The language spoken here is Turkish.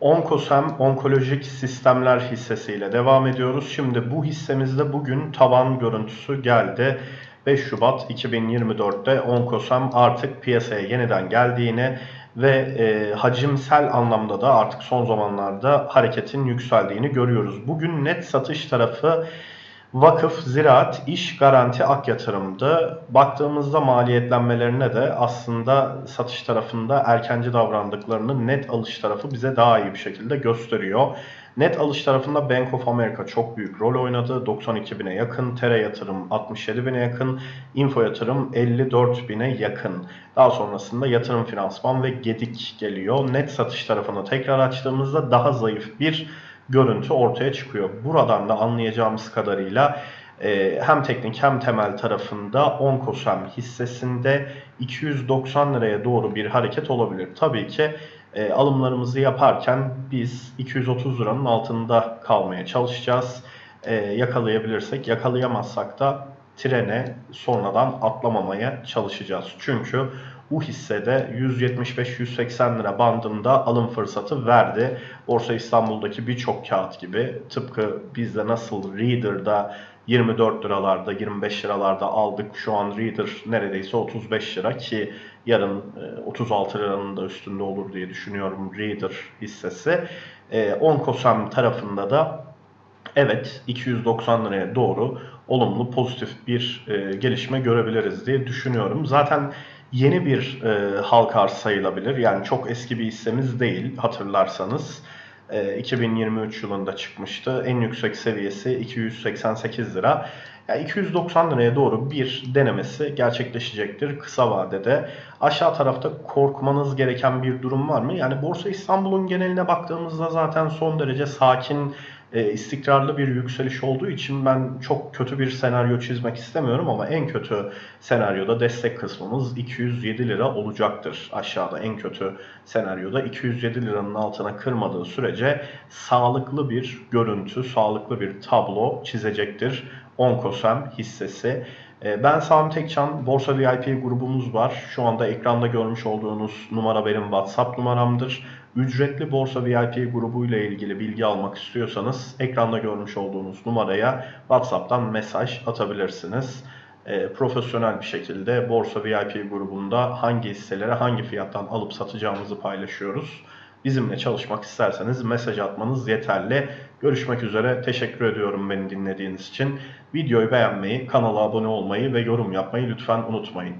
Onkosem Onkolojik Sistemler hissesiyle devam ediyoruz. Şimdi bu hissemizde bugün tavan görüntüsü geldi. 5 Şubat 2024'te Onkosem artık piyasaya yeniden geldiğini ve e, hacimsel anlamda da artık son zamanlarda hareketin yükseldiğini görüyoruz. Bugün net satış tarafı Vakıf, ziraat, iş, garanti, ak yatırımdı. Baktığımızda maliyetlenmelerine de aslında satış tarafında erkenci davrandıklarını net alış tarafı bize daha iyi bir şekilde gösteriyor. Net alış tarafında Bank of America çok büyük rol oynadı. 92 bine yakın, Tere yatırım 67 bine yakın, Info yatırım 54 bine yakın. Daha sonrasında yatırım finansman ve Gedik geliyor. Net satış tarafını tekrar açtığımızda daha zayıf bir görüntü ortaya çıkıyor. Buradan da anlayacağımız kadarıyla e, hem teknik hem temel tarafında Onkosem hissesinde 290 liraya doğru bir hareket olabilir. Tabii ki e, alımlarımızı yaparken biz 230 liranın altında kalmaya çalışacağız. E, yakalayabilirsek, yakalayamazsak da trene sonradan atlamamaya çalışacağız. Çünkü bu hissede 175-180 lira bandında alım fırsatı verdi. Borsa İstanbul'daki birçok kağıt gibi tıpkı bizde nasıl Reader'da 24 liralarda 25 liralarda aldık. Şu an Reader neredeyse 35 lira ki yarın e, 36 liranın da üstünde olur diye düşünüyorum Reader hissesi. E, Onkosem tarafında da evet 290 liraya doğru olumlu pozitif bir e, gelişme görebiliriz diye düşünüyorum. Zaten yeni bir e, halka arz sayılabilir. Yani çok eski bir hissemiz değil hatırlarsanız. E, 2023 yılında çıkmıştı. En yüksek seviyesi 288 lira. Yani 290 liraya doğru bir denemesi gerçekleşecektir kısa vadede. Aşağı tarafta korkmanız gereken bir durum var mı? Yani Borsa İstanbul'un geneline baktığımızda zaten son derece sakin, e, istikrarlı bir yükseliş olduğu için ben çok kötü bir senaryo çizmek istemiyorum ama en kötü senaryoda destek kısmımız 207 lira olacaktır aşağıda. En kötü senaryoda 207 liranın altına kırmadığı sürece sağlıklı bir görüntü, sağlıklı bir tablo çizecektir Onkosem hissesi. E, Ben Sami Tekcan, Borsa VIP grubumuz var. Şu anda ekranda görmüş olduğunuz numara benim WhatsApp numaramdır. Ücretli Borsa VIP grubu ile ilgili bilgi almak istiyorsanız ekranda görmüş olduğunuz numaraya WhatsApp'tan mesaj atabilirsiniz. E, profesyonel bir şekilde Borsa VIP grubunda hangi hisseleri hangi fiyattan alıp satacağımızı paylaşıyoruz. Bizimle çalışmak isterseniz mesaj atmanız yeterli. Görüşmek üzere. Teşekkür ediyorum beni dinlediğiniz için. Videoyu beğenmeyi, kanala abone olmayı ve yorum yapmayı lütfen unutmayın.